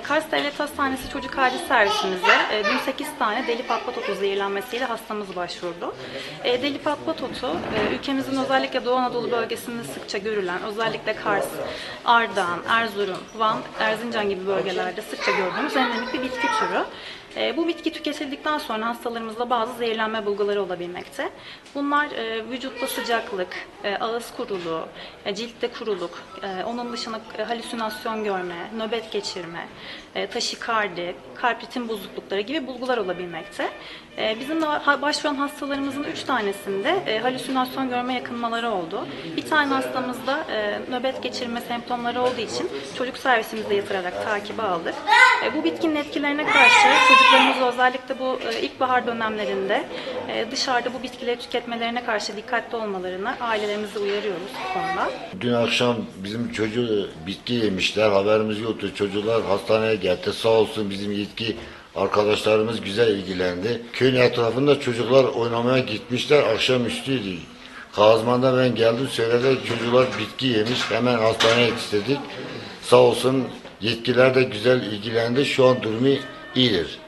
Kars Devlet Hastanesi Çocuk Acil Servisimize e, dün 8 tane deli patpat otu zehirlenmesiyle hastamız başvurdu. E, deli patpat otu e, ülkemizin özellikle Doğu Anadolu bölgesinde sıkça görülen, özellikle Kars, Ardahan, Erzurum, Van, Erzincan gibi bölgelerde sıkça gördüğümüz endemik bir bitki türü. E, bu bitki tüketildikten sonra hastalarımızda bazı zehirlenme bulguları olabilmekte. Bunlar e, vücutta sıcaklık, e, ağız kuruluğu, e, ciltte kuruluk, e, onun dışında e, halüsinasyon görme, nöbet geçirme, e, taşikardi, kalp ritim bozuklukları gibi bulgular olabilmekte. E, bizim de başvuran hastalarımızın 3 tanesinde e, halüsinasyon görme yakınmaları oldu. Bir tane hastamızda e, nöbet geçirme semptomları olduğu için çocuk servisimizde yatırarak takibe aldık. E, bu bitkinin etkilerine karşı çocuklarımız özellikle bu e, ilkbahar dönemlerinde e, dışarıda bu bitkileri tüketmelerine karşı dikkatli olmalarını ailelerimizi uyarıyoruz bu konuda. Dün akşam bizim çocuğu bitki yemişler. Haberimiz yoktu. Çocuklar hastaneye geldi. Sağ olsun bizim yetki arkadaşlarımız güzel ilgilendi. Köyün etrafında çocuklar oynamaya gitmişler. Akşamüstüydü. Kazman'da ben geldim söyledi çocuklar bitki yemiş. Hemen hastaneye yetiştirdik. Sağ olsun yetkililer de güzel ilgilendi. Şu an durumu iyidir.